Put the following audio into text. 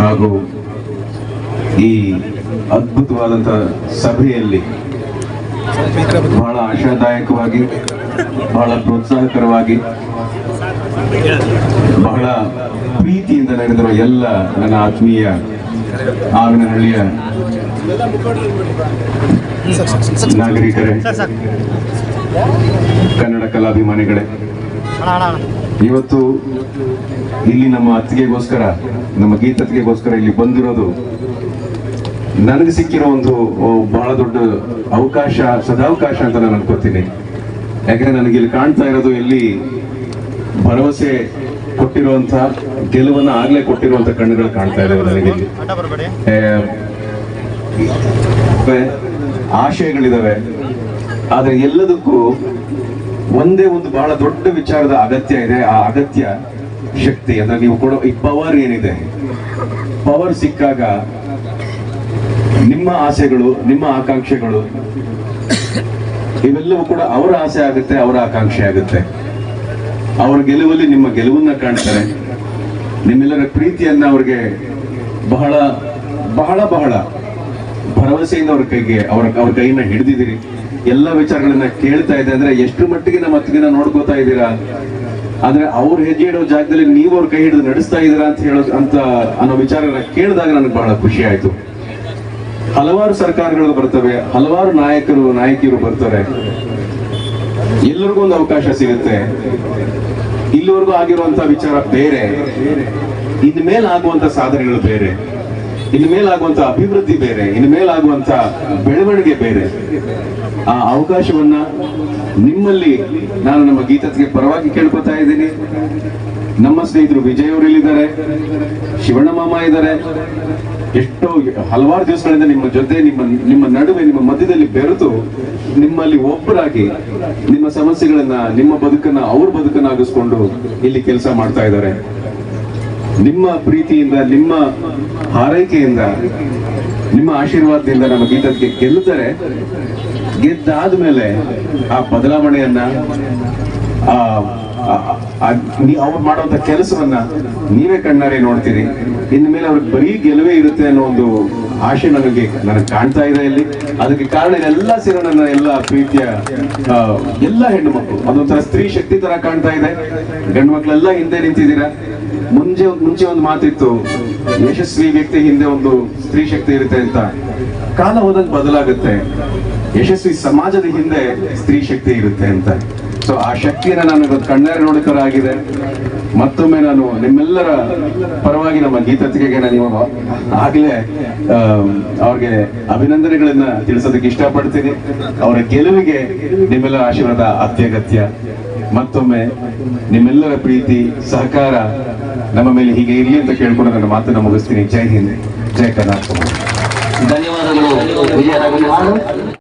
ಹಾಗೂ ಈ ಅದ್ಭುತವಾದಂಥ ಸಭೆಯಲ್ಲಿ ಬಹಳ ಆಶಾದಾಯಕವಾಗಿ, ಬಹಳ ಪ್ರೋತ್ಸಾಹಕರವಾಗಿ, ಬಹಳ ಪ್ರೀತಿಯಿಂದ ನಡೆದಿರುವ ಎಲ್ಲ ನನ್ನ ಆತ್ಮೀಯ ಆವಿನಹಳ್ಳಿಯ ನಾಗರಿಕರೇ, ಕನ್ನಡ ಕಲಾಭಿಮಾನಿಗಳೇ ಇವತ್ತು ಇಲ್ಲಿ ನಮ್ಮ ಅತ್ತಿಗೆಗೋಸ್ಕರ, ನಮ್ಮ ಗೀತತ್ತಿಗೆಗೋಸ್ಕರ ಇಲ್ಲಿ ಬಂದಿರೋದು ನನಗೆ ಸಿಕ್ಕಿರೋ ಒಂದು ಬಹಳ ದೊಡ್ಡ ಅವಕಾಶ, ಸದಾವಕಾಶ ಅಂತ ನಾನು ಅನ್ಕೋತೀನಿ. ಯಾಕಂದ್ರೆ ನನಗೆ ಇಲ್ಲಿ ಕಾಣ್ತಾ ಇರೋದು ಇಲ್ಲಿ ಭರವಸೆ ಕೊಟ್ಟಿರುವಂತ ಗೆಲುವನ್ನ ಆಗ್ಲೇ ಕೊಟ್ಟಿರುವಂತ ಕಣ್ಣುಗಳು ಕಾಣ್ತಾ ಇದಾವೆ ನನಗೆ ಆಶಯಗಳಿದಾವೆ. ಆದ್ರೆ ಎಲ್ಲದಕ್ಕೂ ಒಂದೇ ಒಂದು ಬಹಳ ದೊಡ್ಡ ವಿಚಾರದ ಅಗತ್ಯ ಇದೆ. ಆ ಅಗತ್ಯ ಶಕ್ತಿ ಅಂದ್ರೆ ನೀವು ಕೊಡೋ ಈ ಪವರ್ ಏನಿದೆ? ಪವರ್ ಸಿಕ್ಕಾಗ ನಿಮ್ಮ ಆಸೆಗಳು, ನಿಮ್ಮ ಆಕಾಂಕ್ಷೆಗಳು ಇವೆಲ್ಲವೂ ಕೂಡ ಅವರ ಆಸೆ ಆಗುತ್ತೆ, ಅವರ ಆಕಾಂಕ್ಷೆ ಆಗುತ್ತೆ. ಅವರ ಗೆಲುವಲ್ಲಿ ನಿಮ್ಮ ಗೆಲುವನ್ನ ಕಾಣ್ತಾರೆ. ನಿಮ್ಮೆಲ್ಲರ ಪ್ರೀತಿಯನ್ನ ಅವ್ರಿಗೆ ಬಹಳ ಬಹಳ ಬಹಳ ಭರವಸೆಯಿಂದ ಅವ್ರ ಕೈಗೆ, ಅವ್ರ ಅವ್ರ ಕೈನ ಹಿಡಿದಿದ್ದೀರಿ. ಎಲ್ಲ ವಿಚಾರಗಳನ್ನ ಕೇಳ್ತಾ ಇದೆ ಅಂದ್ರೆ ಎಷ್ಟು ಮಟ್ಟಿಗೆ ನಮ್ಮ ಹತ್ತಿನ ನೋಡ್ಕೋತಾ ಇದ್ದೀರಾ? ಆದ್ರೆ ಅವ್ರ ಹೆಜ್ಜೆ ಇಡೋ ಜಾಗದಲ್ಲಿ ನೀವು ಅವ್ರ ಕೈ ಹಿಡಿದು ನಡೆಸ್ತಾ ಇದ್ದೀರಾ ಅಂತ ಹೇಳೋ, ಅಂತ ಅನ್ನೋ ವಿಚಾರನ ಕೇಳಿದಾಗ ನನಗೆ ಬಹಳ ಖುಷಿ ಆಯ್ತು. ಹಲವಾರು ಸರ್ಕಾರಗಳು ಬರ್ತವೆ, ಹಲವಾರು ನಾಯಕರು, ನಾಯಕಿಯರು ಬರ್ತಾರೆ. ಎಲ್ಲರಿಗೂ ಒಂದು ಅವಕಾಶ ಸಿಗುತ್ತೆ. ಇಲ್ಲಿವರೆಗೂ ಆಗಿರುವಂತ ವಿಚಾರ ಬೇರೆ. ಇನ್ಮೇಲೆ ಆಗುವಂತ ಸಾಧನೆಗಳು ಬೇರೆ. ಇನ್ ಮೇಲಾಗುವಂತ ಅಭಿವೃದ್ಧಿ ಬೇರೆ ಇನ್ ಮೇಲಾಗುವಂತ ಬೆಳವಣಿಗೆ ಬೇರೆ. ಆ ಅವಕಾಶವನ್ನ ನಿಮ್ಮಲ್ಲಿ ನಾನು ನಮ್ಮ ಗೀತತ್ಗೆ ಪರವಾಗಿ ಕೇಳ್ಕೊತಾ ಇದ್ದೀನಿ. ನಮ್ಮ ಸ್ನೇಹಿತರು ವಿಜಯ್ ಅವರು ಇಲ್ಲಿದ್ದಾರೆ ಶಿವಣ್ಣ ಮಾಮ ಇದ್ದಾರೆ. ಎಷ್ಟೋ ಹಲವಾರು ದಿವಸಗಳಿಂದ ನಿಮ್ಮ ಜೊತೆ, ನಿಮ್ಮ ನಿಮ್ಮ ನಡುವೆ, ನಿಮ್ಮ ಮಧ್ಯದಲ್ಲಿ ಬೆರೆತು ನಿಮ್ಮಲ್ಲಿ ಒಬ್ಬರಾಗಿ ನಿಮ್ಮ ಸಮಸ್ಯೆಗಳನ್ನ, ನಿಮ್ಮ ಬದುಕನ್ನ, ಅವ್ರ ಬದುಕನ್ನಾಗಿಸ್ಕೊಂಡು ಇಲ್ಲಿ ಕೆಲಸ ಮಾಡ್ತಾ ಇದ್ದಾರೆ. ನಿಮ್ಮ ಪ್ರೀತಿಯಿಂದ, ನಿಮ್ಮ ಹಾರೈಕೆಯಿಂದ, ನಿಮ್ಮ ಆಶೀರ್ವಾದದಿಂದ ನಮ್ಮ ಗೀತಕ್ಕೆ ಗೆಲ್ಲುತ್ತಾರೆ. ಗೆದ್ದಾದ್ಮೇಲೆ ಆ ಬದಲಾವಣೆಯನ್ನ, ಆ ಅವ್ರು ಮಾಡುವಂತ ಕೆಲಸವನ್ನ ನೀವೇ ಕಣ್ಣಾರೆ ನೋಡ್ತೀರಿ. ಇನ್ಮೇಲೆ ಅವ್ರಿಗೆ ಬರೀ ಗೆಲುವೇ ಇರುತ್ತೆ ಅನ್ನೋ ಒಂದು ಆಶೆ ನನಗೆ ನನಗೆ ಕಾಣ್ತಾ ಇದೆ ಇಲ್ಲಿ. ಅದಕ್ಕೆ ಕಾರಣ ಇದೆಲ್ಲ ಸೇರೋ ನನ್ನ ಎಲ್ಲ ಪ್ರೀತಿಯ ಎಲ್ಲ ಹೆಣ್ಣು ಮಕ್ಕಳು. ಅದೊಂಥರ ಸ್ತ್ರೀ ಶಕ್ತಿ ತರ ಕಾಣ್ತಾ ಇದೆ. ಗಂಡು ಮಕ್ಕಳೆಲ್ಲ ಹಿಂದೆ ನಿಂತಿದ್ದೀರಾ? ಮುಂಚೆ ಮುಂಚೆ ಒಂದು ಮಾತಿತ್ತು, ಯಶಸ್ವಿ ವ್ಯಕ್ತಿ ಹಿಂದೆ ಒಂದು ಸ್ತ್ರೀ ಶಕ್ತಿ ಇರುತ್ತೆ ಅಂತ. ಕಾಲ ಹೋದಂಗೆ ಬದಲಾಗುತ್ತೆ. ಯಶಸ್ವಿ ಸಮಾಜದ ಹಿಂದೆ ಸ್ತ್ರೀ ಶಕ್ತಿ ಇರುತ್ತೆ ಅಂತ. ಸೊ ಆ ಶಕ್ತಿಯನ್ನ ನಾನು ಇವತ್ತು ಕಣ್ಣಾರೆ ನೋಡಿತರ ಆಗಿದೆ ಮತ್ತೊಮ್ಮೆ ನಾನು ನಿಮ್ಮೆಲ್ಲರ ಪರವಾಗಿ ನಮ್ಮ ಗೀತತ್ತಿಗೆಗೆ ನಾನು ಇವಾಗ ಆಗ್ಲೇ ಅವ್ರಿಗೆ ಅಭಿನಂದನೆಗಳನ್ನ ತಿಳಿಸೋದಕ್ಕೆ ಇಷ್ಟಪಡ್ತೀನಿ. ಅವರ ಗೆಲುವಿಗೆ ನಿಮ್ಮೆಲ್ಲರ ಆಶೀರ್ವಾದ ಅತ್ಯಗತ್ಯ. ಮತ್ತೊಮ್ಮೆ ನಿಮ್ಮೆಲ್ಲರ ಪ್ರೀತಿ, ಸಹಕಾರ ನಮ್ಮ ಮೇಲೆ ಹೀಗೆ ಇರಲಿ ಅಂತ ಕೇಳ್ಕೊಂಡು ನನ್ನ ಮಾತನ್ನ ಮುಗಿಸ್ತೀನಿ. ಜೈ ಹಿಂದ್. ಜೈ ಕರ್ನಾಟಕ. ಧನ್ಯವಾದಗಳು.